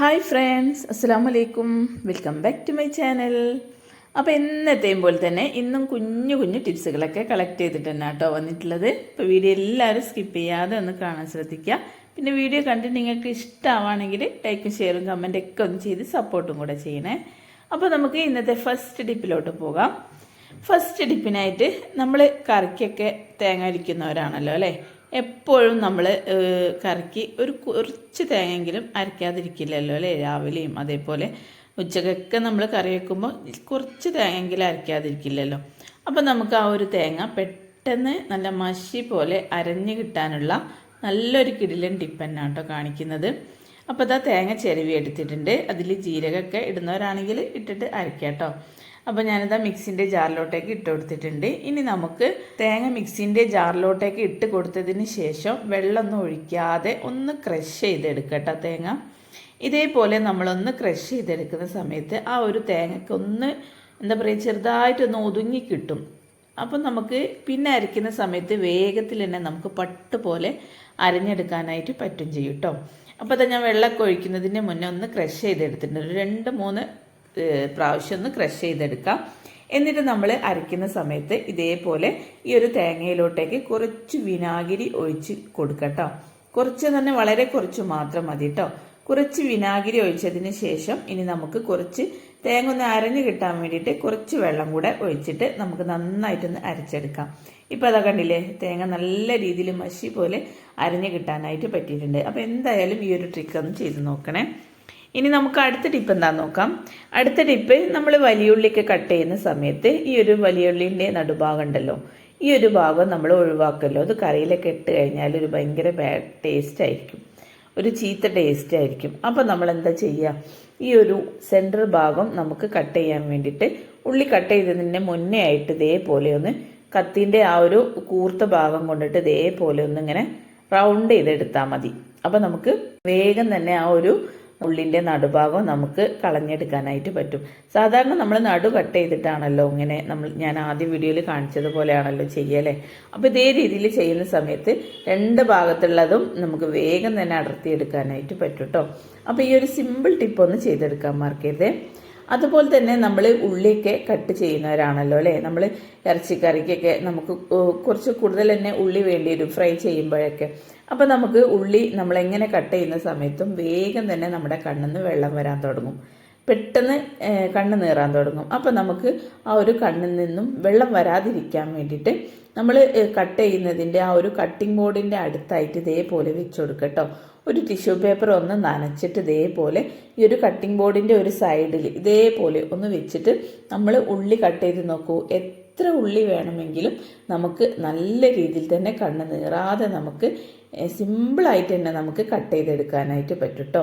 Hi friends അസ്സാം വലൈക്കും welcome back to my channel അപ്പോൾ എന്നത്തെയും പോലെ തന്നെ ഇന്നും കുഞ്ഞു കുഞ്ഞു ടിപ്സുകളൊക്കെ കളക്ട് ചെയ്തിട്ട് തന്നെ കേട്ടോ വന്നിട്ടുള്ളത്. ഇപ്പോൾ വീഡിയോ എല്ലാവരും സ്കിപ്പ് ചെയ്യാതെ ഒന്ന് കാണാൻ ശ്രദ്ധിക്കുക. പിന്നെ വീഡിയോ കണ്ടിട്ട് നിങ്ങൾക്ക് ഇഷ്ടമാണെങ്കിൽ ലൈക്കും ഷെയറും കമന്റൊക്കെ ഒന്ന് ചെയ്ത് സപ്പോർട്ടും കൂടെ ചെയ്യണേ. അപ്പോൾ നമുക്ക് ഇന്നത്തെ ഫസ്റ്റ് ടിപ്പിലോട്ട് പോകാം. ഫസ്റ്റ് ടിപ്പിനായിട്ട് നമ്മൾ കറിക്കൊക്കെ തേങ്ങ അരിക്കുന്നവരാണല്ലോ അല്ലേ? എപ്പോഴും നമ്മൾ കറിക്ക് ഒരു കുറച്ച് തേങ്ങയെങ്കിലും അരയ്ക്കാതിരിക്കില്ലല്ലോ അല്ലേ? രാവിലെയും അതേപോലെ ഉച്ചക്കൊക്കെ നമ്മൾ കറി വെക്കുമ്പോൾ കുറച്ച് തേങ്ങയെങ്കിലും അരയ്ക്കാതിരിക്കില്ലല്ലോ അപ്പോൾ നമുക്ക് ആ ഒരു തേങ്ങ പെട്ടെന്ന് നല്ല മഷി പോലെ അരഞ്ഞു കിട്ടാനുള്ള നല്ലൊരു കിടിലൻ ടിപ്പന്നാണ് കേട്ടോ കാണിക്കുന്നത്. അപ്പോൾ അതാ തേങ്ങ ചെരുവി എടുത്തിട്ടുണ്ട് അതിൽ ജീരകമൊക്കെ ഇടുന്നവരാണെങ്കിൽ ഇട്ടിട്ട് അരയ്ക്കാം കേട്ടോ അപ്പോൾ ഞാനിതാ മിക്സിന്റെ ജാറിലോട്ടേക്ക് ഇട്ട് കൊടുത്തിട്ടുണ്ട്. ഇനി നമുക്ക് തേങ്ങ മിക്സിന്റെ ജാറിലോട്ടേക്ക് ഇട്ട് കൊടുത്തതിന് ശേഷം വെള്ളമൊന്നും ഒഴിക്കാതെ ഒന്ന് ക്രഷ് ചെയ്തെടുക്കട്ടോ തേങ്ങ. ഇതേപോലെ നമ്മളൊന്ന് ക്രഷ് ചെയ്തെടുക്കുന്ന സമയത്ത് ആ ഒരു തേങ്ങയ്ക്ക് ഒന്ന് എന്താ പറയുക ചെറുതായിട്ടൊന്ന് ഒതുങ്ങി കിട്ടും. അപ്പം നമുക്ക് പിന്നെ അരയ്ക്കുന്ന സമയത്ത് വേഗത്തിൽ തന്നെ നമുക്ക് പട്ട് പോലെ അരഞ്ഞെടുക്കാനായിട്ട് പറ്റും ചെയ്യും കേട്ടോ അപ്പോൾ അത് ഞാൻ വെള്ളമൊക്കെ ഒഴിക്കുന്നതിന് മുന്നേ ഒന്ന് ക്രഷ് ചെയ്തെടുത്തിട്ടുണ്ട്. രണ്ട് മൂന്ന് പ്രാവശ്യം ഒന്ന് ക്രഷ് ചെയ്തെടുക്കാം. എന്നിട്ട് നമ്മൾ അരയ്ക്കുന്ന സമയത്ത് ഇതേപോലെ ഈ ഒരു തേങ്ങയിലോട്ടേക്ക് കുറച്ച് വിനാഗിരി ഒഴിച്ച് കൊടുക്കട്ടോ. കുറച്ച് തന്നെ വളരെ കുറച്ച് മാത്രം മതി കേട്ടോ കുറച്ച് വിനാഗിരി ഒഴിച്ചതിന് ശേഷം ഇനി നമുക്ക് കുറച്ച് തേങ്ങ ഒന്ന് അരഞ്ഞു കിട്ടാൻ വേണ്ടിയിട്ട് കുറച്ച് വെള്ളം കൂടെ ഒഴിച്ചിട്ട് നമുക്ക് നന്നായിട്ടൊന്ന് അരച്ചെടുക്കാം. ഇപ്പം അതാ കണ്ടില്ലേ തേങ്ങ നല്ല രീതിയിൽ മഷി പോലെ അരഞ്ഞു കിട്ടാനായിട്ട് പറ്റിയിട്ടുണ്ട്. അപ്പോൾ എന്തായാലും ഈ ഒരു ട്രിക്ക് ഒന്ന് ചെയ്ത് നോക്കണേ. ഇനി നമുക്ക് അടുത്ത ടിപ്പ് എന്താ നോക്കാം? അടുത്ത ടിപ്പ് നമ്മൾ വലിയുള്ളിയൊക്കെ കട്ട് ചെയ്യുന്ന സമയത്ത് ഈ ഒരു വലിയുള്ളിന്റെ നടുഭാഗം ഉണ്ടല്ലോ ഈ ഒരു ഭാഗം നമ്മൾ ഒഴിവാക്കല്ലോ. അത് കറിയിലൊക്കെ ഇട്ട് കഴിഞ്ഞാൽ ഒരു ഭയങ്കര ബാഡ് ടേസ്റ്റ് ആയിരിക്കും. ഒരു ചീത്ത ടേസ്റ്റ് ആയിരിക്കും. അപ്പോൾ നമ്മൾ എന്താ ചെയ്യുക ഈ ഒരു സെന്റർ ഭാഗം നമുക്ക് കട്ട് ചെയ്യാൻ വേണ്ടിയിട്ട് ഉള്ളി കട്ട് ചെയ്തതിന് മുന്നേ ആയിട്ട് ഇതേപോലെ ഒന്ന് കത്തിന്റെ ആ ഒരു കൂർത്ത ഭാഗം കൊണ്ടിട്ട് ഇതേപോലെ ഒന്ന് ഇങ്ങനെ റൗണ്ട് ചെയ്തെടുത്താൽ മതി. അപ്പോൾ നമുക്ക് വേഗം തന്നെ ആ ഒരു ഉള്ളിന്റെ നടുഭാഗം നമുക്ക് കളഞ്ഞെടുക്കാനായിട്ട് പറ്റും. സാധാരണ നമ്മൾ നടു കട്ട് ചെയ്തിട്ടാണല്ലോ ഇങ്ങനെ നമ്മൾ ഞാൻ ആദ്യ വീഡിയോയിൽ കാണിച്ചതുപോലെയാണല്ലോ ചെയ്യല്ലേ അപ്പോൾ ഇതേ രീതിയിൽ ചെയ്യുന്ന സമയത്ത് രണ്ട് ഭാഗത്തുള്ളതും നമുക്ക് വേഗം തന്നെ അടർത്തിയെടുക്കാനായിട്ട് പറ്റും കേട്ടോ അപ്പോൾ ഈ ഒരു സിമ്പിൾ ടിപ്പ് ഒന്ന് ചെയ്തെടുക്കാൻ മറക്കരുത്. അതുപോലെ തന്നെ നമ്മൾ ഉള്ളിയൊക്കെ കട്ട് ചെയ്യുന്നവരാണല്ലോ അല്ലേ? നമ്മൾ ഇറച്ചിക്കറിക്കൊക്കെ നമുക്ക് കുറച്ച് കൂടുതൽ തന്നെ ഉള്ളി വേണ്ടി വരും ഫ്രൈ ചെയ്യുമ്പോഴൊക്കെ. അപ്പോൾ നമുക്ക് ഉള്ളി നമ്മളെങ്ങനെ കട്ട് ചെയ്യുന്ന സമയത്തും വേഗം തന്നെ നമ്മുടെ കണ്ണിന്ന് വെള്ളം വരാൻ തുടങ്ങും. പെട്ടെന്ന് കണ്ണ് നീറാൻ തുടങ്ങും. അപ്പോൾ നമുക്ക് ആ ഒരു കണ്ണിൽ നിന്നും വെള്ളം വരാതിരിക്കാൻ വേണ്ടിയിട്ട് നമ്മൾ കട്ട് ചെയ്യുന്നതിന്റെ ആ ഒരു കട്ടിംഗ് ബോർഡിന്റെ അടുത്തായിട്ട് ഇതേപോലെ വെച്ച് കേട്ടോ ഒരു ടിഷ്യൂ പേപ്പർ ഒന്ന് നനച്ചിട്ട് ഇതേപോലെ ഈ ഒരു കട്ടിംഗ് ബോർഡിന്റെ ഒരു സൈഡിൽ ഇതേപോലെ ഒന്ന് വെച്ചിട്ട് നമ്മൾ ഉള്ളി കട്ട് ചെയ്ത് നോക്കൂ. എത്ര ഉള്ളി വേണമെങ്കിലും നമുക്ക് നല്ല രീതിയിൽ തന്നെ കണ്ണ് നീറാതെ നമുക്ക് സിമ്പിളായിട്ട് തന്നെ നമുക്ക് കട്ട് ചെയ്തെടുക്കാനായിട്ട് പറ്റും കേട്ടോ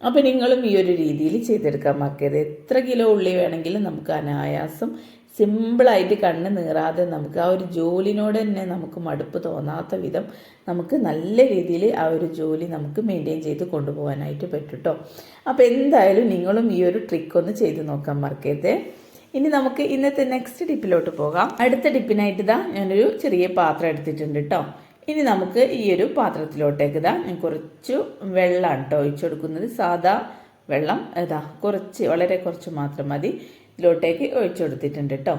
അപ്പോൾ നിങ്ങളും ഈ ഒരു രീതിയിൽ ചെയ്തെടുക്കാൻ മറക്കരുത്. എത്ര കിലോ ഉള്ളി വേണമെങ്കിലും നമുക്ക് അനായാസം സിമ്പിളായിട്ട് കണ്ണ് നീറാതെ നമുക്ക് ആ ഒരു ജോലിനോട് തന്നെ നമുക്ക് മടുപ്പ് തോന്നാത്ത വിധം നമുക്ക് നല്ല രീതിയിൽ ആ ഒരു ജോലി നമുക്ക് മെയിന്റെയിൻ ചെയ്ത് കൊണ്ടുപോകാനായിട്ട് പറ്റും കേട്ടോ അപ്പോൾ എന്തായാലും നിങ്ങളും ഈ ഒരു ട്രിക്ക് ഒന്ന് ചെയ്ത് നോക്കാൻ മറക്കരുത്. ഇനി നമുക്ക് ഇന്നത്തെ നെക്സ്റ്റ് ടിപ്പിലോട്ട് പോകാം. അടുത്ത ടിപ്പിനായിട്ട് ഇതാ ഞാനൊരു ചെറിയ പാത്രം എടുത്തിട്ടുണ്ട് കേട്ടോ ഇനി നമുക്ക് ഈ ഒരു പാത്രത്തിലോട്ടേക്ക് ഇതാ ഞാൻ കുറച്ച് വെള്ളമാണ് കേട്ടോ ഒഴിച്ചു കൊടുക്കുന്നത്. സാധാ വെള്ളം ഇതാ കുറച്ച് വളരെ കുറച്ച് മാത്രം മതി. ഇതിലോട്ടേക്ക് ഒഴിച്ചു കൊടുത്തിട്ടുണ്ട് കേട്ടോ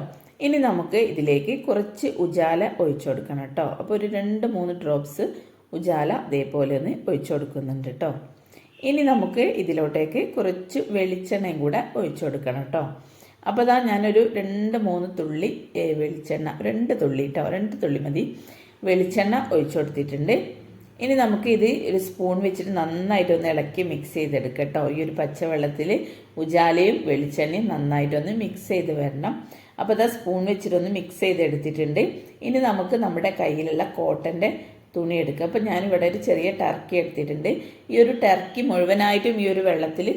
ഇനി നമുക്ക് ഇതിലേക്ക് കുറച്ച് ഉജാല ഒഴിച്ചു കൊടുക്കണം കേട്ടോ അപ്പോൾ ഒരു രണ്ട് മൂന്ന് ഡ്രോപ്സ് ഉജാല അതേപോലെ ഒന്ന് ഒഴിച്ചു കൊടുക്കുന്നുണ്ട് കേട്ടോ ഇനി നമുക്ക് ഇതിലോട്ടേക്ക് കുറച്ച് വെളിച്ചെണ്ണയും കൂടെ ഒഴിച്ചു കൊടുക്കണം കേട്ടോ അപ്പോൾ അതാ ഞാനൊരു രണ്ട് മൂന്ന് തുള്ളി വെളിച്ചെണ്ണ രണ്ട് തുള്ളി കേട്ടോ രണ്ട് തുള്ളി മതി. വെളിച്ചെണ്ണ ഒഴിച്ചു കൊടുത്തിട്ടുണ്ട്. ഇനി നമുക്ക് ഇത് ഒരു സ്പൂൺ വെച്ചിട്ട് നന്നായിട്ടൊന്ന് ഇളക്കി മിക്സ് ചെയ്തെടുക്കാം കേട്ടോ. ഈ ഒരു പച്ചവെള്ളത്തിൽ ഉജാലയും വെളിച്ചെണ്ണയും നന്നായിട്ടൊന്ന് മിക്സ് ചെയ്ത് വരണം. അപ്പോൾ ഇതാ സ്പൂൺ വെച്ചിട്ടൊന്ന് മിക്സ് ചെയ്തെടുത്തിട്ടുണ്ട്. ഇനി നമുക്ക് നമ്മുടെ കയ്യിലുള്ള കോട്ടന്റെ തുണി എടുക്കുക അപ്പോൾ ഞാനിവിടെ ഒരു ചെറിയ ടർക്കി എടുത്തിട്ടുണ്ട്. ഈ ഒരു ടർക്കി മുഴുവനായിട്ടും ഈ ഒരു വെള്ളത്തിൽ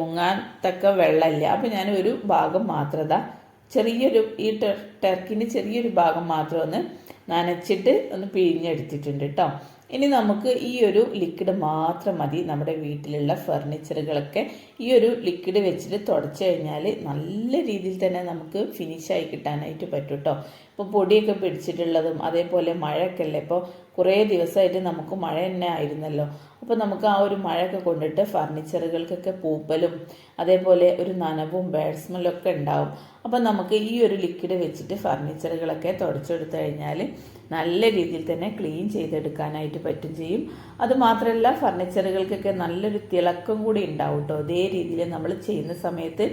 മുങ്ങാൻ തക്ക വെള്ളമില്ല. അപ്പോൾ ഞാൻ ഒരു ഭാഗം മാത്രം ചെറിയൊരു ഈ ടർക്കിന്റെ ചെറിയൊരു ഭാഗം മാത്രം ഒന്ന് നനച്ചിട്ട് ഒന്ന് പിഴിഞ്ഞെടുത്തിട്ടുണ്ട് കേട്ടോ. ഇനി നമുക്ക് ഈ ഒരു ലിക്വിഡ് മാത്രം മതി. നമ്മുടെ വീട്ടിലുള്ള ഫർണിച്ചറുകളൊക്കെ ഈ ഒരു ലിക്വിഡ് വെച്ചിട്ട് തുടച്ചു കഴിഞ്ഞാൽ നല്ല രീതിയിൽ തന്നെ നമുക്ക് ഫിനിഷായി കിട്ടാനായിട്ട് പറ്റും കേട്ടോ ഇപ്പോൾ പൊടിയൊക്കെ പിടിച്ചിട്ടുള്ളതും അതേപോലെ മഴയൊക്കെ അല്ലേ? ഇപ്പോൾ കുറേ ദിവസമായിട്ട് നമുക്ക് മഴ തന്നെ ആയിരുന്നല്ലോ. അപ്പോൾ നമുക്ക് ആ ഒരു മഴയൊക്കെ കൊണ്ടിട്ട് ഫർണിച്ചറുകൾക്കൊക്കെ പൂപ്പലും അതേപോലെ ഒരു നനവും ബേഡ് സ്മെല്ലൊക്കെ ഉണ്ടാവും. അപ്പോൾ നമുക്ക് ഈ ഒരു ലിക്വിഡ് വെച്ചിട്ട് ഫർണിച്ചറുകളൊക്കെ തുടച്ചെടുത്തു കഴിഞ്ഞാൽ നല്ല രീതിയിൽ തന്നെ ക്ലീൻ ചെയ്തെടുക്കാനായിട്ട് പറ്റും ചെയ്യും. അതുമാത്രമല്ല ഫർണിച്ചറുകൾക്കൊക്കെ നല്ലൊരു തിളക്കം കൂടി ഉണ്ടാവും കേട്ടോ അതേ രീതിയിൽ നമ്മൾ ചെയ്യുന്ന സമയത്ത്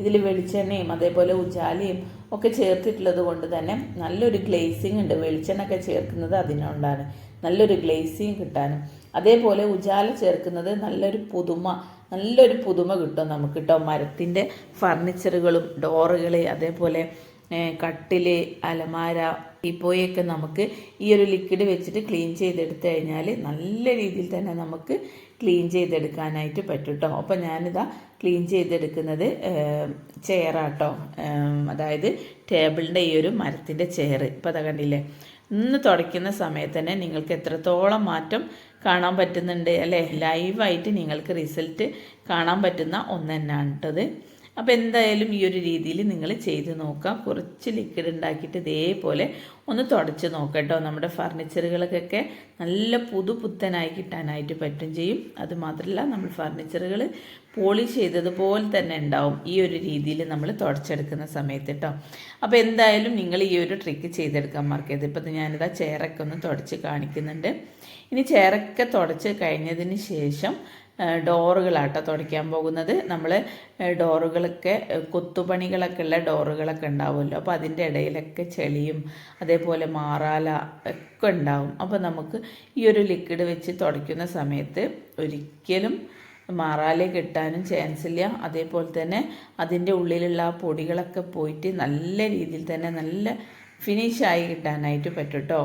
ഇതിൽ വെളിച്ചെണ്ണയും അതേപോലെ ഉജാലയും ഒക്കെ ചേർത്തിട്ടുള്ളത് കൊണ്ട് തന്നെ നല്ലൊരു ഗ്ലേസിങ് ഉണ്ട്. വെളിച്ചെണ്ണ ഒക്കെ ചേർക്കുന്നത് അതിനുണ്ടാണ്. നല്ലൊരു ഗ്ലേസിങ് കിട്ടാനും. അതേപോലെ ഉജാല ചേർക്കുന്നത് നല്ലൊരു പുതുമ നല്ലൊരു പുതുമ കിട്ടും നമുക്ക് കേട്ടോ മരത്തിന്റെ ഫർണിച്ചറുകളും ഡോറുകൾ അതേപോലെ കട്ടിൽ അലമാര ടീപ്പോയൊക്കെ നമുക്ക് ഈ ഒരു ലിക്വിഡ് വെച്ചിട്ട് ക്ലീൻ ചെയ്തെടുത്തു കഴിഞ്ഞാൽ നല്ല രീതിയിൽ തന്നെ നമുക്ക് ക്ലീൻ ചെയ്തെടുക്കാനായിട്ട് പറ്റും കേട്ടോ അപ്പോൾ ഞാനിതാ ക്ലീൻ ചെയ്തെടുക്കുന്നത് ചെയറാട്ടോ അതായത് ടേബിളിന്റെ ഈ ഒരു മരത്തിന്റെ ചെയർ ഇപ്പോൾ അതാ കണ്ടില്ലേ? ഇന്ന് തുടയ്ക്കുന്ന സമയത്ത് തന്നെ നിങ്ങൾക്ക് എത്രത്തോളം മാറ്റം കാണാൻ പറ്റുന്നുണ്ട് അല്ലേ? ലൈവായിട്ട് നിങ്ങൾക്ക് റിസൾട്ട് കാണാൻ പറ്റുന്ന ഒന്ന് തന്നെയാണ് കേട്ടത് അപ്പോൾ എന്തായാലും ഈ ഒരു രീതിയിൽ നിങ്ങൾ ചെയ്ത് നോക്കാം. കുറച്ച് ലിക്വിഡ് ഉണ്ടാക്കിയിട്ട് ഇതേപോലെ ഒന്ന് തുടച്ച് നോക്കട്ടോ നമ്മുടെ ഫർണിച്ചറുകൾക്കൊക്കെ നല്ല പുതുപുത്തനായി കിട്ടാനായിട്ട് പറ്റും ചെയ്യും. അതുമാത്രമല്ല നമ്മൾ ഫർണിച്ചറുകൾ പോളിഷ് ചെയ്തതുപോലെ തന്നെ ഉണ്ടാവും ഈ ഒരു രീതിയിൽ നമ്മൾ തുടച്ചെടുക്കുന്ന സമയത്ത് കേട്ടോ അപ്പോൾ എന്തായാലും നിങ്ങൾ ഈ ഒരു ട്രിക്ക് ചെയ്തെടുക്കാൻ മറക്കരുത്. ഇപ്പം ഞാനിതാ ചെയറൊക്കെ ഒന്ന് തുടച്ച് കാണിക്കുന്നുണ്ട്. ഇനി ചെയറൊക്കെ തുടച്ച് കഴിഞ്ഞതിന് ശേഷം ഡോറുകളാട്ടോ തുടയ്ക്കാൻ പോകുന്നത്. നമ്മൾ ഡോറുകളൊക്കെ കൊത്തുപണികളൊക്കെ ഉള്ള ഡോറുകളൊക്കെ ഉണ്ടാവുമല്ലോ. അപ്പോൾ അതിന്റെ ഇടയിലൊക്കെ ചെളിയും അതേപോലെ മാറാല ഒക്കെ ഉണ്ടാവും. അപ്പോൾ നമുക്ക് ഈ ഒരു ലിക്വിഡ് വെച്ച് തുടയ്ക്കുന്ന സമയത്ത് ഒരിക്കലും മാറാലെ കിട്ടാനും ചാൻസ് ഇല്ല. അതേപോലെ തന്നെ അതിന്റെ ഉള്ളിലുള്ള ആ പൊടികളൊക്കെ പോയിട്ട് നല്ല രീതിയിൽ തന്നെ നല്ല ഫിനിഷായി കിട്ടാനായിട്ട് പറ്റും കേട്ടോ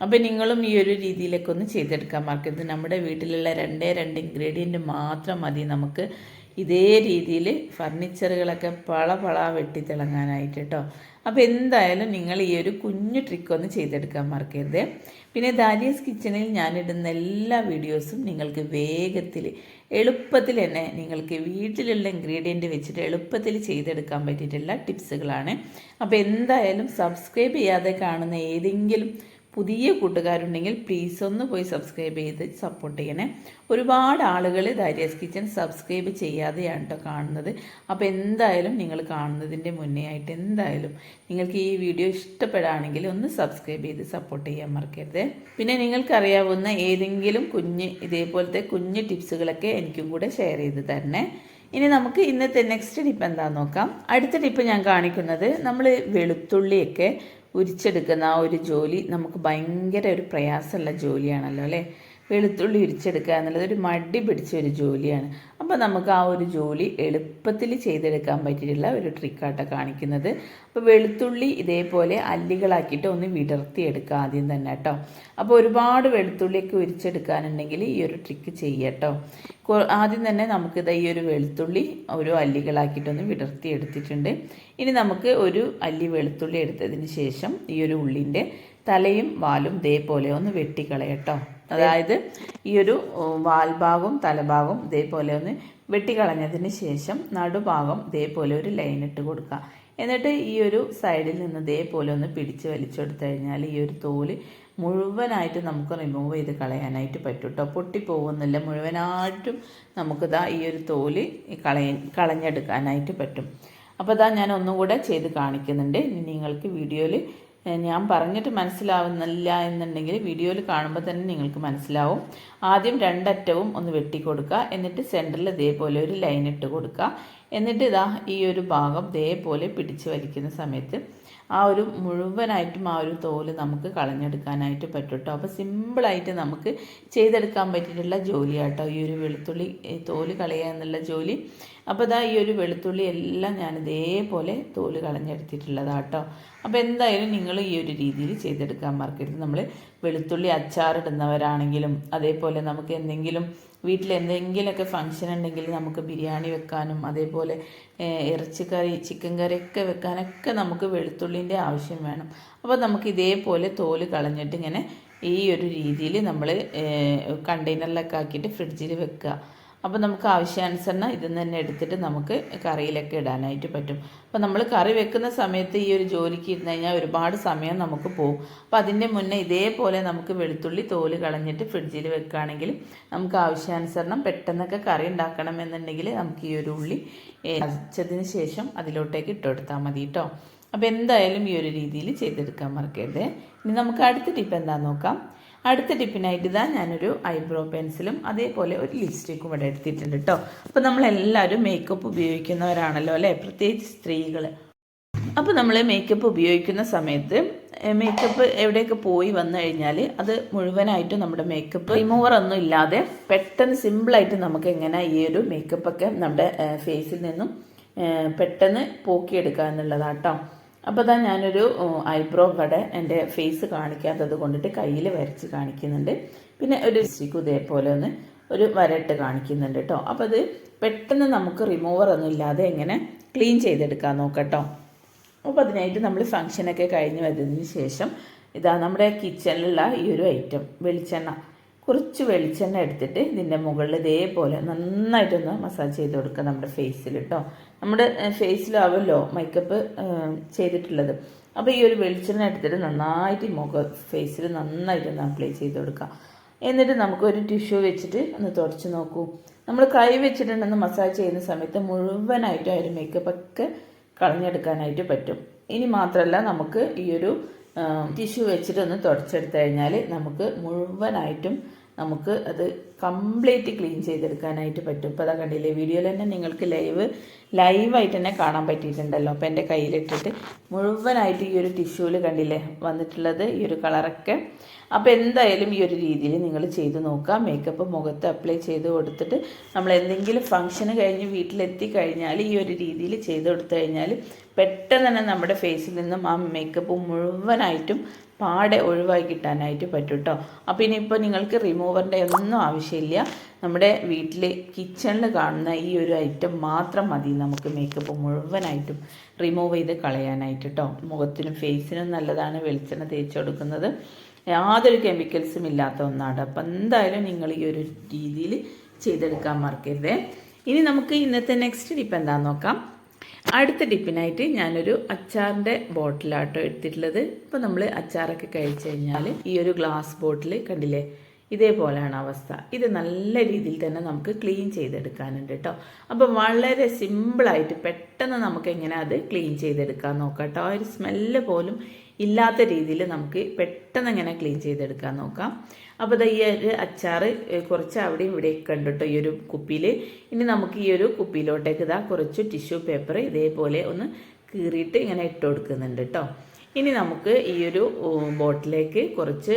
അപ്പോൾ നിങ്ങളും ഈ ഒരു രീതിയിലൊക്കെ ഒന്ന് ചെയ്തെടുക്കാൻ മറക്കരുത് നമ്മുടെ വീട്ടിലുള്ള രണ്ടേ രണ്ട് ഇൻഗ്രീഡിയന്റ് മാത്രം മതി നമുക്ക്. ഇതേ രീതിയിൽ ഫർണിച്ചറുകളൊക്കെ പള പള വെട്ടിത്തിളങ്ങാനായിട്ട് കേട്ടോ അപ്പോൾ എന്തായാലും നിങ്ങൾ ഈ ഒരു കുഞ്ഞു ട്രിക്ക് ഒന്ന് ചെയ്തെടുക്കാൻ മറക്കരുത്. പിന്നെ ദാരിയസ് കിച്ചണിൽ ഞാനിടുന്ന എല്ലാ വീഡിയോസും നിങ്ങൾക്ക് വേഗത്തിൽ എളുപ്പത്തിൽ തന്നെ നിങ്ങൾക്ക് വീട്ടിലുള്ള ഇൻഗ്രീഡിയന്റ് വെച്ചിട്ട് എളുപ്പത്തിൽ ചെയ്തെടുക്കാൻ പറ്റിയിട്ടുള്ള ടിപ്സുകളാണ് അപ്പോൾ എന്തായാലും സബ്സ്ക്രൈബ് ചെയ്യാതെ കാണുന്ന ഏതെങ്കിലും പുതിയ കൂട്ടുകാരുണ്ടെങ്കിൽ പ്ലീസ് ഒന്ന് പോയി സബ്സ്ക്രൈബ് ചെയ്ത് സപ്പോർട്ട് ചെയ്യണേ. ഒരുപാട് ആളുകൾ ദാരിയസ് കിച്ചൺ സബ്സ്ക്രൈബ് ചെയ്യാതെയാണ് കേട്ടോ കാണുന്നത്. അപ്പോൾ എന്തായാലും നിങ്ങൾ കാണുന്നതിന്റെ മുന്നേ ആയിട്ട് എന്തായാലും നിങ്ങൾക്ക് ഈ വീഡിയോ ഇഷ്ടപ്പെടുകയാണെങ്കിൽ ഒന്ന് സബ്സ്ക്രൈബ് ചെയ്ത് സപ്പോർട്ട് ചെയ്യാൻ മറക്കരുത്. പിന്നെ നിങ്ങൾക്കറിയാവുന്ന ഏതെങ്കിലും കുഞ്ഞ് ഇതേപോലത്തെ കുഞ്ഞ് ടിപ്സുകളൊക്കെ എനിക്കും കൂടെ ഷെയർ ചെയ്ത് തരണേ. ഇനി നമുക്ക് ഇന്നത്തെ നെക്സ്റ്റ് ടിപ്പ് എന്താണെന്ന് നോക്കാം. അടുത്ത ടിപ്പ് ഞാൻ കാണിക്കുന്നത് നമ്മൾ വെളുത്തുള്ളിയൊക്കെ ഉരിച്ചെടുക്കുന്ന ആ ഒരു ജോലി നമുക്ക് ഭയങ്കര ഒരു പ്രയാസമുള്ള ജോലിയാണല്ലോ അല്ലേ? വെളുത്തുള്ളി ഉരിച്ചെടുക്കുക എന്നുള്ളത് ഒരു മടി പിടിച്ച ഒരു ജോലിയാണ്. അപ്പോൾ നമുക്ക് ആ ഒരു ജോലി എളുപ്പത്തിൽ ചെയ്തെടുക്കാൻ പറ്റിയിട്ടുള്ള ഒരു ട്രിക്കാട്ടോ കാണിക്കുന്നത്. അപ്പോൾ വെളുത്തുള്ളി ഇതേപോലെ അല്ലികളാക്കിയിട്ട് ഒന്ന് വിടർത്തിയെടുക്കുക ആദ്യം തന്നെ കേട്ടോ അപ്പോൾ ഒരുപാട് വെളുത്തുള്ളിയൊക്കെ ഉരിച്ചെടുക്കാനുണ്ടെങ്കിൽ ഈ ഒരു ട്രിക്ക് ചെയ്യട്ടോ. ആദ്യം തന്നെ നമുക്കിത് ഈ ഒരു വെളുത്തുള്ളി ഒരു അല്ലികളാക്കിയിട്ടൊന്ന് വിടർത്തി എടുത്തിട്ടുണ്ട് ഇനി നമുക്ക് ഒരു അല്ലി വെളുത്തുള്ളി എടുത്തതിന് ശേഷം ഈ ഒരു ഉള്ളിന്റെ തലയും വാലും ഇതേപോലെ ഒന്ന് വെട്ടിക്കളയട്ടോ. അതായത് ഈ ഒരു വാൽഭാഗവും തലഭാഗവും ഇതേപോലെ ഒന്ന് വെട്ടിക്കളഞ്ഞതിന് ശേഷം നടുഭാഗം ഇതേപോലെ ഒരു ലൈൻ ഇട്ട് കൊടുക്കുക. എന്നിട്ട് ഈ ഒരു സൈഡിൽ നിന്ന് ഇതേപോലെ ഒന്ന് പിടിച്ച് വലിച്ചെടുത്തു കഴിഞ്ഞാൽ ഈ ഒരു തോൽ മുഴുവനായിട്ട് നമുക്ക് റിമൂവ് ചെയ്ത് കളയാനായിട്ട് പറ്റും കേട്ടോ പൊട്ടിപ്പോകുന്നില്ല മുഴുവനായിട്ടും നമുക്കിതാ ഈ ഒരു തോൽ കളയ കളഞ്ഞെടുക്കാനായിട്ട് പറ്റും. അപ്പോൾ ഇതാ ഞാൻ ഒന്നും കൂടെ ചെയ്ത് കാണിക്കുന്നുണ്ട്. നിങ്ങൾക്ക് വീഡിയോയിൽ ഞാൻ പറഞ്ഞിട്ട് മനസ്സിലാവുന്നില്ല എന്നുണ്ടെങ്കിൽ വീഡിയോയിൽ കാണുമ്പോൾ തന്നെ നിങ്ങൾക്ക് മനസ്സിലാവും. ആദ്യം രണ്ടറ്റവും ഒന്ന് വെട്ടി കൊടുക്കുക. എന്നിട്ട് സെന്ററിൽ ഇതേപോലെ ഒരു ലൈൻ ഇട്ട് കൊടുക്കുക. എന്നിട്ട് ഇതാ ഈ ഒരു ഭാഗം ഇതേപോലെ പിടിച്ച് വലിക്കുന്ന സമയത്ത് ആ ഒരു മുഴുവനായിട്ടും ആ ഒരു തോൽ നമുക്ക് കളഞ്ഞെടുക്കാനായിട്ട് പറ്റും കേട്ടോ അപ്പോൾ സിമ്പിളായിട്ട് നമുക്ക് ചെയ്തെടുക്കാൻ പറ്റിയിട്ടുള്ള ജോലിയാട്ടോ ഈ ഒരു വെളുത്തുള്ളി തോൽ കളയുക എന്നുള്ള ജോലി. അപ്പോൾ ഇതാ ഈ ഒരു വെളുത്തുള്ളി എല്ലാം ഞാൻ ഇതേപോലെ തോൽ കളഞ്ഞെടുത്തിട്ടുള്ളതാട്ടോ അപ്പോൾ എന്തായാലും നിങ്ങൾ ഈ ഒരു രീതിയിൽ ചെയ്തെടുക്കാൻ മറക്കരുത്. നമ്മൾ വെളുത്തുള്ളി അച്ചാറിടുന്നവരാണെങ്കിലും അതേപോലെ നമുക്ക് എന്തെങ്കിലും വീട്ടിൽ എന്തെങ്കിലുമൊക്കെ ഫങ്ഷൻ ഉണ്ടെങ്കിൽ നമുക്ക് ബിരിയാണി വെക്കാനും അതേപോലെ ഇറച്ചിക്കറി ചിക്കൻ കറി ഒക്കെ വെക്കാനൊക്കെ നമുക്ക് വെളുത്തുള്ളിന്റെ ആവശ്യം വേണം. അപ്പോൾ നമുക്ക് ഇതേപോലെ തോൽ കളഞ്ഞിട്ട് ഇങ്ങനെ ഈ ഒരു രീതിയിൽ നമ്മൾ കണ്ടെയ്നറിലൊക്കെ ആക്കിയിട്ട് ഫ്രിഡ്ജിൽ വെക്കുക. അപ്പോൾ നമുക്ക് ആവശ്യാനുസരണം ഇതിൽ നിന്ന് തന്നെ എടുത്തിട്ട് നമുക്ക് കറിയിലൊക്കെ ഇടാനായിട്ട് പറ്റും. അപ്പോൾ നമ്മൾ കറി വെക്കുന്ന സമയത്ത് ഈ ഒരു ജോലിക്ക് ഇരുന്ന് കഴിഞ്ഞാൽ ഒരുപാട് സമയം നമുക്ക് പോകും അപ്പോൾ അതിന്റെ മുന്നേ ഇതേപോലെ നമുക്ക് വെളുത്തുള്ളി തോൽ കളഞ്ഞിട്ട് ഫ്രിഡ്ജിൽ വെക്കുകയാണെങ്കിൽ നമുക്ക് ആവശ്യാനുസരണം പെട്ടെന്നൊക്കെ കറി ഉണ്ടാക്കണമെന്നുണ്ടെങ്കിൽ നമുക്ക് ഈ ഒരു ഉള്ളി അരച്ചതിന് ശേഷം അതിലോട്ടേക്ക് ഇട്ടുകൊടുത്താൽ മതി കേട്ടോ അപ്പോൾ എന്തായാലും ഈ ഒരു രീതിയിൽ ചെയ്തെടുക്കാൻ മറക്കരുത്. ഇനി നമുക്ക് അടുത്ത ടിപ്പ് എന്താണെന്ന് നോക്കാം. അടുത്ത ടിപ്പിനായിട്ട് ഇതാ ഞാനൊരു ഐബ്രോ പെൻസിലും അതേപോലെ ഒരു ലിപ്സ്റ്റിക്കും ഇവിടെ എടുത്തിട്ടുണ്ട് കേട്ടോ. അപ്പോൾ നമ്മളെല്ലാവരും മേക്കപ്പ് ഉപയോഗിക്കുന്നവരാണല്ലോ അല്ലേ? പ്രത്യേകിച്ച് സ്ത്രീകൾ അപ്പോൾ നമ്മൾ മേക്കപ്പ് ഉപയോഗിക്കുന്ന സമയത്ത് മേക്കപ്പ് എവിടെയൊക്കെ പോയി വന്നു കഴിഞ്ഞാൽ അത് മുഴുവനായിട്ടും നമ്മുടെ മേക്കപ്പ് റിമൂവർ ഒന്നും ഇല്ലാതെ പെട്ടെന്ന് സിമ്പിളായിട്ട് നമുക്ക് എങ്ങനെ ഈ ഒരു മേക്കപ്പൊക്കെ നമ്മുടെ ഫേസിൽ നിന്നും പെട്ടെന്ന് പോക്കിയെടുക്കുക എന്നുള്ളതാട്ടോ അപ്പോൾ അതാ ഞാനൊരു ഐബ്രോ കട എന്റെ ഫേസ് കാണിക്കാത്തത് കൊണ്ടിട്ട് കയ്യിൽ വരച്ച് കാണിക്കുന്നുണ്ട്. പിന്നെ ഒരു സ്റ്റിക്ക് ഇതേപോലെ ഒന്ന് ഒരു വരട്ട് കാണിക്കുന്നുണ്ട് കേട്ടോ അപ്പോൾ അത് പെട്ടെന്ന് നമുക്ക് റിമൂവർ ഒന്നും ഇല്ലാതെ എങ്ങനെ ക്ലീൻ ചെയ്തെടുക്കാൻ നോക്കട്ടോ അപ്പോൾ അതിനായിട്ട് നമ്മൾ ഫംഗ്ഷനൊക്കെ കഴിഞ്ഞ് വരുന്നതിന് ശേഷം ഇതാ നമ്മുടെ കിച്ചണിലുള്ള ഈ ഒരു ഐറ്റം വെളിച്ചെണ്ണ. കുറച്ച് വെളിച്ചെണ്ണ എടുത്തിട്ട് ഇതിന്റെ മുകളിൽ ഇതേപോലെ നന്നായിട്ടൊന്ന് മസാജ് ചെയ്ത് കൊടുക്കുക നമ്മുടെ ഫേസിൽ കേട്ടോ നമ്മുടെ ഫേസിലാവുമല്ലോ മേക്കപ്പ് ചെയ്തിട്ടുള്ളത്. അപ്പോൾ ഈ ഒരു വെളിച്ചെണ്ണ എടുത്തിട്ട് നന്നായിട്ട് മുഖ ഫേസിൽ നന്നായിട്ടൊന്ന് അപ്ലൈ ചെയ്ത് കൊടുക്കുക. എന്നിട്ട് നമുക്കൊരു ടിഷ്യൂ വെച്ചിട്ട് ഒന്ന് തുടച്ച് നോക്കൂ. നമ്മൾ കൈ വെച്ചിട്ടുണ്ടെന്ന് മസാജ് ചെയ്യുന്ന സമയത്ത് മുഴുവനായിട്ടും ആ ഒരു മേക്കപ്പ് ഒക്കെ കളഞ്ഞെടുക്കാനായിട്ട് പറ്റും. ഇനി മാത്രമല്ല നമുക്ക് ഈ ഒരു ടിഷ്യൂ വെച്ചിട്ടൊന്ന് തുടച്ചെടുത്ത് കഴിഞ്ഞാൽ നമുക്ക് മുഴുവനായിട്ടും നമുക്ക് അത് കംപ്ലീറ്റ് ക്ലീൻ ചെയ്തെടുക്കാനായിട്ട് പറ്റും. ഇപ്പോൾ അതാ കണ്ടില്ലേ വീഡിയോയിൽ തന്നെ നിങ്ങൾക്ക് ലൈവ് ലൈവായിട്ട് തന്നെ കാണാൻ പറ്റിയിട്ടുണ്ടല്ലോ. അപ്പോൾ എന്റെ കയ്യിലിട്ടിട്ട് മുഴുവനായിട്ട് ഈ ഒരു ടിഷ്യൂവിൽ കണ്ടില്ലേ വന്നിട്ടുള്ളത് ഈ ഒരു കളറൊക്കെ. അപ്പോൾ എന്തായാലും ഈ ഒരു രീതിയിൽ നിങ്ങൾ ചെയ്ത് നോക്കുക. മേക്കപ്പ് മുഖത്ത് അപ്ലൈ ചെയ്ത് കൊടുത്തിട്ട് നമ്മൾ എന്തെങ്കിലും ഫംഗ്ഷന് കഴിഞ്ഞ് വീട്ടിലെത്തി കഴിഞ്ഞാൽ ഈ ഒരു രീതിയിൽ ചെയ്ത് കൊടുത്തു കഴിഞ്ഞാൽ പെട്ടെന്ന് തന്നെ നമ്മുടെ ഫേസിൽ നിന്നും ആ മേക്കപ്പ് മുഴുവനായിട്ടും പാടെ ഒഴിവാക്കി കിട്ടാനായിട്ട് പറ്റും കേട്ടോ അപ്പോൾ ഇനിയിപ്പോൾ നിങ്ങൾക്ക് റിമൂവറിന്റെ ഒന്നും ആവശ്യമില്ല. നമ്മുടെ വീട്ടിൽ കിച്ചണിൽ കാണുന്ന ഈ ഒരു ഐറ്റം മാത്രം മതി നമുക്ക് മേക്കപ്പ് മുഴുവനായിട്ടും റിമൂവ് ചെയ്ത് കളയാനായിട്ട് കേട്ടോ മുഖത്തിനും ഫേസിനും നല്ലതാണ് വെളിച്ചെണ്ണ തേച്ച് കൊടുക്കുന്നത്. യാതൊരു കെമിക്കൽസും ഇല്ലാത്ത ഒന്നാണ്. അപ്പം എന്തായാലും നിങ്ങൾ ഈ ഒരു രീതിയിൽ ചെയ്തെടുക്കാൻ മറക്കരുത്. ഇനി നമുക്ക് ഇന്നത്തെ നെക്സ്റ്റ് ടിപ്പ് എന്താണെന്ന് നോക്കാം. അടുത്ത ടിപ്പിനായിട്ട് ഞാനൊരു അച്ചാറിന്റെ ബോട്ടിലാട്ടോ എടുത്തിട്ടുള്ളത്. ഇപ്പോൾ നമ്മൾ അച്ചാറൊക്കെ കഴിച്ചു കഴിഞ്ഞാൽ ഈ ഒരു ഗ്ലാസ് ബോട്ടിൽ കണ്ടില്ലേ? ഇതേപോലെയാണ് അവസ്ഥ. ഇത് നല്ല രീതിയിൽ തന്നെ നമുക്ക് ക്ലീൻ ചെയ്തെടുക്കാനുണ്ട് കേട്ടോ. അപ്പോൾ വളരെ സിമ്പിളായിട്ട് പെട്ടെന്ന് നമുക്ക് എങ്ങനെ അത് ക്ലീൻ ചെയ്തെടുക്കാൻ നോക്കാം കേട്ടോ. ഒരു സ്മെല്ല് പോലും ഇല്ലാത്ത രീതിയിൽ നമുക്ക് പെട്ടെന്ന് ഇങ്ങനെ ക്ലീൻ ചെയ്തെടുക്കാൻ നോക്കാം. അപ്പോൾ ഈ ഒരു അച്ചാറ് കുറച്ച് അവിടെയും ഇവിടെയൊക്കെ ഉണ്ട് കേട്ടോ ഈ ഒരു കുപ്പിയിൽ ഇനി നമുക്ക് ഈ ഒരു കുപ്പിയിലോട്ടേക്ക് ഇതാ കുറച്ച് ടിഷ്യൂ പേപ്പർ ഇതേപോലെ ഒന്ന് കീറിയിട്ട് ഇങ്ങനെ ഇട്ട് കൊടുക്കുന്നുണ്ട് കേട്ടോ ഇനി നമുക്ക് ഈ ഒരു ബോട്ടിലേക്ക് കുറച്ച്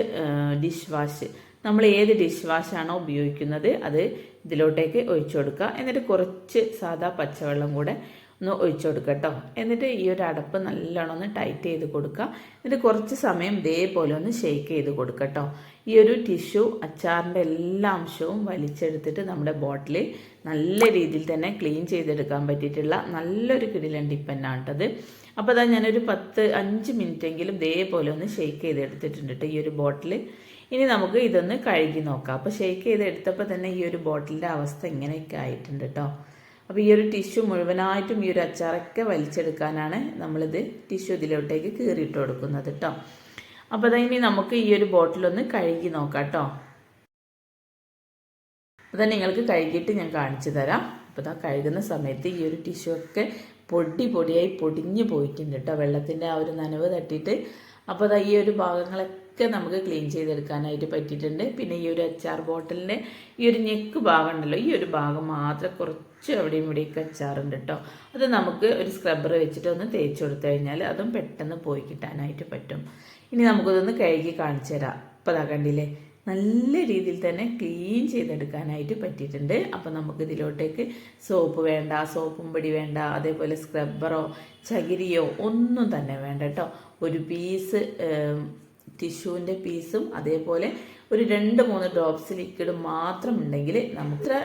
ഡിഷ് വാഷ് നമ്മൾ ഏത് ഡിഷ് വാഷാണോ ഉപയോഗിക്കുന്നത് അത് ഇതിലോട്ടേക്ക് ഒഴിച്ചു കൊടുക്കുക. എന്നിട്ട് കുറച്ച് സാധാ പച്ചവെള്ളം കൂടെ ഒന്ന് ഒഴിച്ചു കൊടുക്കുക കേട്ടോ എന്നിട്ട് ഈ ഒരു അടപ്പ് നല്ലോണം ഒന്ന് ടൈറ്റ് ചെയ്ത് കൊടുക്കുക. എന്നിട്ട് കുറച്ച് സമയം ഇതേപോലെ ഒന്ന് ഷേക്ക് ചെയ്ത് കൊടുക്കുക കേട്ടോ ഈ ഒരു ടിഷ്യൂ അച്ചാറിന്റെ എല്ലാ അംശവും വലിച്ചെടുത്തിട്ട് നമ്മുടെ ബോട്ടിൽ നല്ല രീതിയിൽ തന്നെ ക്ലീൻ ചെയ്തെടുക്കാൻ പറ്റിയിട്ടുള്ള നല്ലൊരു കിടിലൻ ടിപ്പന്നാണ് കേട്ടത് അപ്പോൾ അതാ ഞാനൊരു പത്ത് അഞ്ച് മിനിറ്റെങ്കിലും ഇതേപോലെ ഒന്ന് ഷേക്ക് ചെയ്തെടുത്തിട്ടുണ്ട് കേട്ടോ ഈ ഒരു ബോട്ടിൽ ഇനി നമുക്ക് ഇതൊന്ന് കഴുകി നോക്കാം. അപ്പോൾ ഷേക്ക് ചെയ്തെടുത്തപ്പോൾ തന്നെ ഈ ഒരു ബോട്ടിലിന്റെ അവസ്ഥ ഇങ്ങനെയൊക്കെ ആയിട്ടുണ്ട് കേട്ടോ അപ്പോൾ ഈ ഒരു ടിഷ്യൂ മുഴുവനായിട്ടും ഈ ഒരു അച്ചാറൊക്കെ വലിച്ചെടുക്കാനാണ് നമ്മളിത് ടിഷ്യൂ ഇതിലോട്ടേക്ക് കീറിയിട്ട് കൊടുക്കുന്നത് കേട്ടോ അപ്പോൾ അതിനി നമുക്ക് ഈ ഒരു ബോട്ടിലൊന്ന് കഴുകി നോക്കാം കേട്ടോ അപ്പോൾ നിങ്ങൾക്ക് കഴുകിയിട്ട് ഞാൻ കാണിച്ചു തരാം. അപ്പോൾ ഇതാ കഴുകുന്ന സമയത്ത് ഈ ഒരു ടിഷ്യൂ ഒക്കെ പൊടി പൊടിയായി പൊടിഞ്ഞു പോയിട്ടുണ്ട് കേട്ടോ വെള്ളത്തിന്റെ ആ ഒരു നനവ് തട്ടിയിട്ട്. അപ്പോൾ അതാ ഈ ഒരു ഭാഗങ്ങളൊക്കെ നമുക്ക് ക്ലീൻ ചെയ്തെടുക്കാനായിട്ട് പറ്റിയിട്ടുണ്ട്. പിന്നെ ഈ ഒരു അച്ചാർ ബോട്ടിലിന്റെ ഈ ഒരു നെക്ക് ഭാഗം ഉണ്ടല്ലോ ഈ ഒരു ഭാഗം മാത്രം കുറച്ച് അവിടെയും ഇവിടെയൊക്കെ അച്ചാറുണ്ട് കേട്ടോ അത് നമുക്ക് ഒരു സ്ക്രബ്ബർ വെച്ചിട്ട് ഒന്ന് തേച്ച് കൊടുത്തു കഴിഞ്ഞാൽ അതും പെട്ടെന്ന് പോയി കിട്ടാനായിട്ട് പറ്റും. ഇനി നമുക്കതൊന്ന് കഴുകി കാണിച്ചു തരാം. അപ്പോൾ അതാ കണ്ടില്ലേ നല്ല രീതിയിൽ തന്നെ ക്ലീൻ ചെയ്തെടുക്കാനായിട്ട് പറ്റിയിട്ടുണ്ട്. അപ്പോൾ നമുക്ക് ഇതിലോട്ടേക്ക് സോപ്പ് വേണ്ട സോപ്പും പൊടി വേണ്ട അതേപോലെ സ്ക്രബ്ബറോ ചകിരിയോ ഒന്നും തന്നെ വേണ്ട കേട്ടോ ഒരു പീസ് ടിഷ്യൂവിന്റെ പീസും അതേപോലെ ഒരു രണ്ട് മൂന്ന് ഡ്രോപ്സ് ലിക്വിഡ് മാത്രം ഉണ്ടെങ്കിൽ നമുക്ക്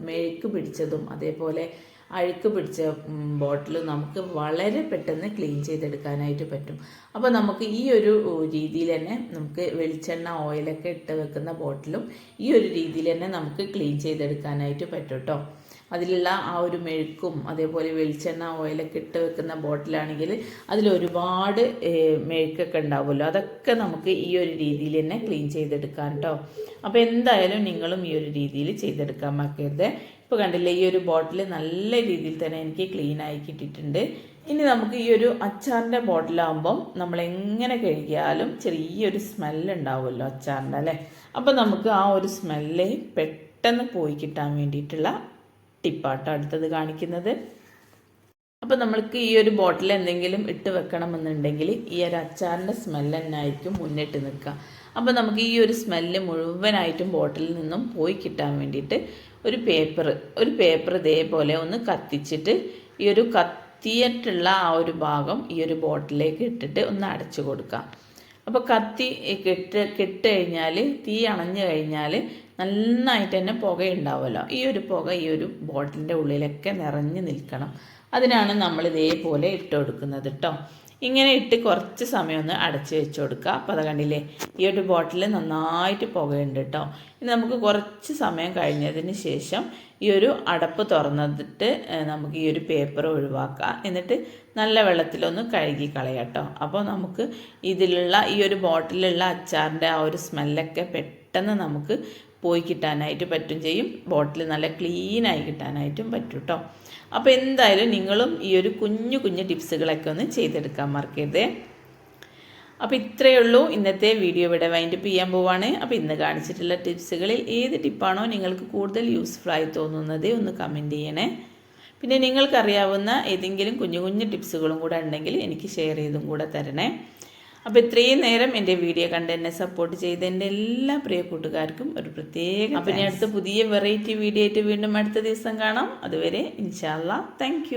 മേക്ക് പിടിച്ചതും അതേപോലെ അഴുക്ക് പിടിച്ച ബോട്ടിൽ നമുക്ക് വളരെ പെട്ടെന്ന് ക്ലീൻ ചെയ്തെടുക്കാനായിട്ട് പറ്റും. അപ്പോൾ നമുക്ക് ഈ ഒരു രീതിയിൽ തന്നെ നമുക്ക് വെളിച്ചെണ്ണ ഓയിലൊക്കെ ഇട്ട് വെക്കുന്ന ബോട്ടിലും ഈ ഒരു രീതിയിൽ തന്നെ നമുക്ക് ക്ലീൻ ചെയ്തെടുക്കാനായിട്ട് പറ്റും കേട്ടോ അതിലുള്ള ആ ഒരു മെഴുക്കും അതേപോലെ വെളിച്ചെണ്ണ ഓയിലൊക്കെ ഇട്ട് വെക്കുന്ന ബോട്ടിലാണെങ്കിൽ അതിൽ ഒരുപാട് മെഴുക്കൊക്കെ ഉണ്ടാവുമല്ലോ. അതൊക്കെ നമുക്ക് ഈ ഒരു രീതിയിൽ തന്നെ ക്ലീൻ ചെയ്തെടുക്കാം കേട്ടോ അപ്പോൾ എന്തായാലും നിങ്ങളും ഈ ഒരു രീതിയിൽ ചെയ്തെടുക്കാൻ മറക്കരുത്. ഇപ്പോൾ കണ്ടില്ലേ ഈ ഒരു ബോട്ടിൽ നല്ല രീതിയിൽ തന്നെ എനിക്ക് ക്ലീൻ ആയി കിട്ടിയിട്ടുണ്ട്. ഇനി നമുക്ക് ഈ ഒരു അച്ചാറിന്റെ ബോട്ടിലാകുമ്പം നമ്മൾ എങ്ങനെ കഴുകിയാലും ചെറിയൊരു സ്മെല്ല് ഉണ്ടാവുമല്ലോ അച്ചാറിന്റെ അല്ലേ? അപ്പോൾ നമുക്ക് ആ ഒരു സ്മെല്ല് പെട്ടെന്ന് പോയി കിട്ടാൻ വേണ്ടിയിട്ടുള്ള ടിപ്പാട്ടോ അടുത്തത് കാണിക്കുന്നത്. അപ്പോൾ നമ്മൾക്ക് ഈ ഒരു ബോട്ടിൽ എന്തെങ്കിലും ഇട്ട് വെക്കണമെന്നുണ്ടെങ്കിൽ ഈ ഒരു അച്ചാറിന്റെ സ്മെല്ല് തന്നെ ആയിരിക്കും മുന്നിട്ട് നിൽക്കുക. അപ്പോൾ നമുക്ക് ഈ ഒരു സ്മെല്ല് മുഴുവനായിട്ടും ബോട്ടിലിൽ നിന്നും പോയി കിട്ടാൻ വേണ്ടിയിട്ട് ഒരു പേപ്പർ ഒരു പേപ്പർ ഇതേപോലെ ഒന്ന് കത്തിച്ചിട്ട് ഈ ഒരു കത്തിയിട്ടുള്ള ആ ഒരു ഭാഗം ഈ ഒരു ബോട്ടിലേക്ക് ഇട്ടിട്ട് ഒന്ന് അടച്ചു കൊടുക്കാം. അപ്പോൾ കത്തി കെട്ട് കെട്ട് കഴിഞ്ഞാൽ തീ അണഞ്ഞു കഴിഞ്ഞാൽ നന്നായിട്ട് തന്നെ പുകയുണ്ടാവുമല്ലോ. ഈ ഒരു പുക ഈ ഒരു ബോട്ടിലിന്റെ ഉള്ളിലൊക്കെ നിറഞ്ഞു നിൽക്കണം. അതിനാണ് നമ്മൾ ഇതേപോലെ ഇട്ട് കൊടുക്കുന്നത് കേട്ടോ ഇങ്ങനെ ഇട്ട് കുറച്ച് സമയം ഒന്ന് അടച്ച് വെച്ച് കൊടുക്കുക അപ്പോൾ അത് കണ്ടില്ലേ ഈ ഒരു ബോട്ടിൽ നന്നായിട്ട് പുകയുണ്ട് കേട്ടോ ഇനി നമുക്ക് കുറച്ച് സമയം കഴിഞ്ഞതിന് ശേഷം ഈ ഒരു അടപ്പ് തുറന്നിട്ട് നമുക്ക് ഈ ഒരു പേപ്പർ ഒഴിവാക്കുക എന്നിട്ട് നല്ല വെള്ളത്തിലൊന്ന് കഴുകി കളയാം കേട്ടോ അപ്പോൾ നമുക്ക് ഇതിലുള്ള ഈ ഒരു ബോട്ടിലുള്ള അച്ചാറിന്റെ ആ ഒരു സ്മെല്ലൊക്കെ പെട്ടെന്ന് നമുക്ക് പോയി കിട്ടാനായിട്ട് പറ്റും ചെയ്യും. ബോട്ടിൽ നല്ല ക്ലീനായി കിട്ടാനായിട്ടും പറ്റും കേട്ടോ അപ്പോൾ എന്തായാലും നിങ്ങളും ഈ ഒരു കുഞ്ഞു കുഞ്ഞു ടിപ്സുകളൊക്കെ ഒന്ന് ചെയ്തെടുക്കാൻ മറക്കരുതേ. അപ്പോൾ ഇത്രയേ ഉള്ളൂ. ഇന്നത്തെ വീഡിയോ ഇവിടെ വൈൻഡപ്പ് ചെയ്യാൻ പോവാണ്. അപ്പോൾ ഇന്ന് കാണിച്ചിട്ടുള്ള ടിപ്സുകളിൽ ഏത് ടിപ്പാണോ നിങ്ങൾക്ക് കൂടുതൽ യൂസ്ഫുൾ ആയി തോന്നുന്നത് ഒന്ന് കമന്റ് ചെയ്യണേ. പിന്നെ നിങ്ങൾക്കറിയാവുന്ന ഏതെങ്കിലും കുഞ്ഞു കുഞ്ഞു ടിപ്സുകളും കൂടെ ഉണ്ടെങ്കിൽ എനിക്ക് ഷെയർ ചെയ്തും കൂടെ തരണേ. അപ്പോൾ ഇത്രയും നേരം എന്റെ വീഡിയോ കണ്ട് എന്നെ സപ്പോർട്ട് ചെയ്ത എന്റെ എല്ലാ പ്രിയ കൂട്ടുകാർക്കും ഒരു പ്രത്യേക അപ്പം ഇനി അടുത്ത പുതിയ വെറൈറ്റി വീഡിയോ ആയിട്ട് വീണ്ടും അടുത്ത ദിവസം കാണാം. അതുവരെ ഇൻഷാല്ല താങ്ക്